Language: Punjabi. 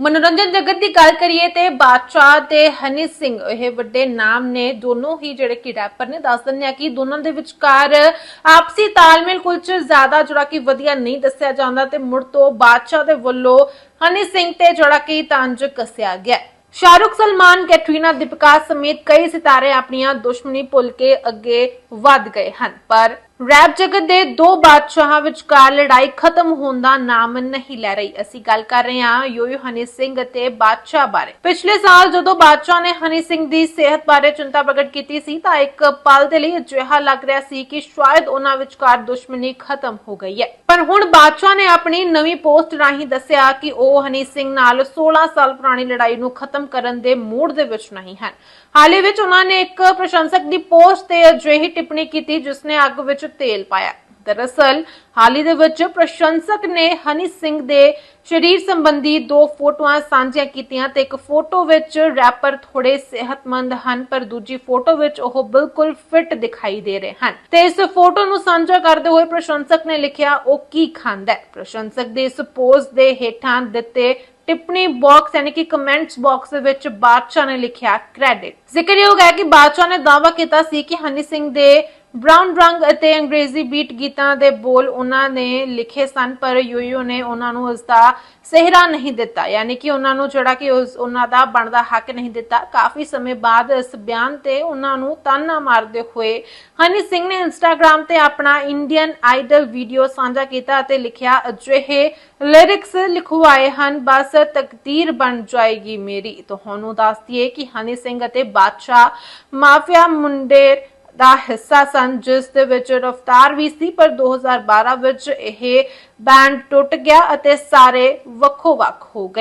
ਮਨੋਰੰਜਨ ਜਗਤ ਦੀ ਗੱਲ ਕਰੀਏ ਤੇ ਬਾਦਸ਼ਾਹ ਤੇ ਹਨੀ ਸਿੰਘ, ਇਹ ਵੱਡੇ ਨਾਮ ਨੇ। ਦੋਨੋਂ ਹੀ ਜਿਹੜੇ ਕਿ ਰੈਪਰ ਨੇ, ਦੱਸ ਦਿੰਦੇ ਆ ਕਿ ਦੋਨਾਂ ਦੇ ਵਿਚਕਾਰ ਆਪਸੀ ਤਾਲਮੇਲ ਕੁਝ ਜ਼ਿਆਦਾ ਜਿਹੜਾ ਕਿ ਵਧੀਆ ਨਹੀਂ ਦੱਸਿਆ ਜਾਂਦਾ ਤੇ ਮੁੜ ਤੋਂ ਬਾਦਸ਼ਾਹ ਦੇ ਵੱਲੋਂ ਹਨੀ ਸਿੰਘ ਤੇ ਜਿਹੜਾ ਕਿ ਤੰਜ ਕੱਸਿਆ ਗਿਆ। ਸ਼ਾਹਰੁਖ ਸਲਮਾਨ, ਕੈਟਰੀਨਾ, ਦੀਪਿਕਾ ਸਮੇਤ ਕਈ ਸਿਤਾਰੇ ਆਪਣੀਆਂ ਦੁਸ਼ਮਣੀ ਭੁੱਲ ਕੇ ਅੱਗੇ ਵੱਧ ਗਏ ਹਨ। ਪਰ ਰੈਪ ਜਗਤ ਦੇ ਦੋ ਬਾਦਸ਼ਾਹਾਂ ਵਿਚਕਾਰ ਲੜਾਈ ਖਤਮ ਹੋਣ ਦਾ ਨਾਮ ਨਹੀਂ ਲੈ ਰਹੀ। ਅਸੀਂ ਗੱਲ ਕਰ ਰਹੇ ਹਾਂ ਯੋਯੋ ਹਨੀ ਸਿੰਘ ਅਤੇ ਬਾਦਸ਼ਾਹ ਬਾਰੇ। ਪਿਛਲੇ ਸਾਲ ਜਦੋਂ ਬਾਦਸ਼ਾਹ ਨੇ ਹਨੀ ਸਿੰਘ ਦੀ ਸਿਹਤ ਬਾਰੇ ਚਿੰਤਾ ਪ੍ਰਗਟ ਕੀਤੀ ਸੀ, ਤਾਂ ਇੱਕ ਪਲ ਦੇ ਲਈ ਅਜਿਹਾ ਲੱਗ ਰਿਹਾ ਸੀ ਕਿ ਸ਼ਾਇਦ ਉਹਨਾਂ ਵਿਚਕਾਰ ਦੁਸ਼ਮਣੀ ਖਤਮ ਹੋ ਗਈ ਹੈ। ਪਰ ਹੁਣ ਬਾਦਸ਼ਾਹ ਨੇ ਆਪਣੀ ਨਵੀਂ ਪੋਸਟ ਰਾਹੀਂ ਦੱਸਿਆ ਕਿ ਉਹ ਹਨੀ ਸਿੰਘ ਨਾਲ 16 ਸਾਲ ਪੁਰਾਣੀ ਲੜਾਈ ਨੂੰ ਖਤਮ ਕਰਨ ਦੇ ਮੂਡ ਦੇ ਵਿੱਚ ਨਹੀਂ ਹਨ। ਹਾਲੇ ਹੀ ਵਿੱਚ ਉਹਨਾਂ ਨੇ ਇੱਕ ਪ੍ਰਸ਼ੰਸਕ ਦੀ ਪੋਸਟ ਤੇ ਅਜਿਹੀ ਟਿੱਪਣੀ ਕੀਤੀ, ਜਿਸ ਨੇ ਅੱਗ ਵਿੱਚ ਤੇਲ ਪਾਇਆ। ਦਰਅਸਲ, ਹਾਲ ਹੀ ਦੇ ਵਿੱਚ ਪ੍ਰਸ਼ੰਸਕ ਨੇ ਹਨੀ ਸਿੰਘ ਦੇ ਸਰੀਰ ਸੰਬੰਧੀ ਦੋ ਫੋਟੋਆਂ ਸਾਂਝੀਆਂ ਕੀਤੀਆਂ ਤੇ ਇੱਕ ਫੋਟੋ ਵਿੱਚ ਰੈਪਰ ਥੋੜੇ ਸਿਹਤਮੰਦ ਹਨ, ਪਰ ਦੂਜੀ ਫੋਟੋ ਵਿੱਚ ਉਹ ਬਿਲਕੁਲ ਫਿੱਟ ਦਿਖਾਈ ਦੇ ਰਹੇ ਹਨ। ਤੇ ਇਸ ਫੋਟੋ ਨੂੰ ਸਾਂਝਾ ਕਰਦੇ ਹੋਏ ਪ੍ਰਸ਼ੰਸਕ ਨੇ ਲਿਖਿਆ, ਉਹ ਕੀ ਖਾਂਦਾ ਹੈ? ਪ੍ਰਸ਼ੰਸਕ ਦੇ ਇਸ ਪੋਸਟ ਦੇ ਹੇਠਾਂ ਦਿੱਤੇ ਟਿੱਪਣੀ ਬਾਕਸ ਯਾਨੀ ਕਿ ਕਮੈਂਟਸ ਬਾਕਸ ਦੇ ਵਿੱਚ ਬਾਦਸ਼ਾਹ ਨੇ ਲਿਖਿਆ ਕ੍ਰੈਡਿਟ ਜ਼ਿਕਰਯੋਗ ਹੈ ਕਿ ਬਾਦਸ਼ਾਹ ਨੇ ਦਾਅਵਾ ਕੀਤਾ ਸੀ ਕਿ ਹਨੀ ਸਿੰਘ ਦੇ ਬ੍ਰਾਊਨ ਰੰਗ ਅਤੇ ਅੰਗਰੇਜ਼ੀ ਬੀਟ ਗੀਤਾਂ ਦੇ ਬੋਲ ਉਹਨਾਂ ਨੇ ਲਿਖੇ ਸਨ, ਪਰ ਯੋਯੋ ਨੇ ਉਹਨਾਂ ਨੂੰ ਉਸ ਦਾ ਸਿਹਰਾ ਨਹੀਂ ਦਿੱਤਾ। ਯਾਨੀ ਕਿ ਉਹਨਾਂ ਨੂੰ ਜਿਹੜਾ ਕਿ ਉਹਨਾਂ ਦਾ ਬਣਦਾ ਹੱਕ ਨਹੀਂ ਦਿੱਤਾ। ਕਾਫੀ ਸਮੇਂ ਬਾਅਦ ਇਸ ਬਿਆਨ ਤੇ ਉਹਨਾਂ ਨੂੰ ਤਾਨਾ ਮਾਰਦੇ ਹੋਏ ਹਨੀ ਸਿੰਘ ਨੇ ਇੰਸਟਾਗ੍ਰam ਤੇ ਆਪਣਾ ਇੰਡੀਅਨ ਆਈਡਲ ਵੀਡੀਓ ਸਾਂਝਾ ਕੀਤਾ ਅਤੇ ਲਿਖਿਆ, ਅਜਿਹੇ ਲਿਰਿਕਸ ਲਿਖਵਾਏ ਹਨ, ਬਸ ਤਕਦੀਰ ਬਣ ਜਾਏਗੀ ਮੇਰੀ। ਤੁਹਾਨੂੰ ਦੱਸ ਦਈਏ ਕਿ ਹਨੀ ਸਿੰਘ ਅਤੇ ਬਾਦਸ਼ਾਹ ਮਾਫੀਆ ਮੁੰਡੇ ਦਾ ਹਿੱਸਾ ਸਨ, ਜਿਸ ਦੇ ਵਿੱਚ ਰਫਤਾਰ ਵੀ ਸੀ, ਪਰ 2012 ਵਿੱਚ ਇਹ ਬੈਂਡ ਟੁੱਟ ਗਿਆ ਅਤੇ ਸਾਰੇ ਵੱਖੋ ਵੱਖ ਹੋ ਗਏ।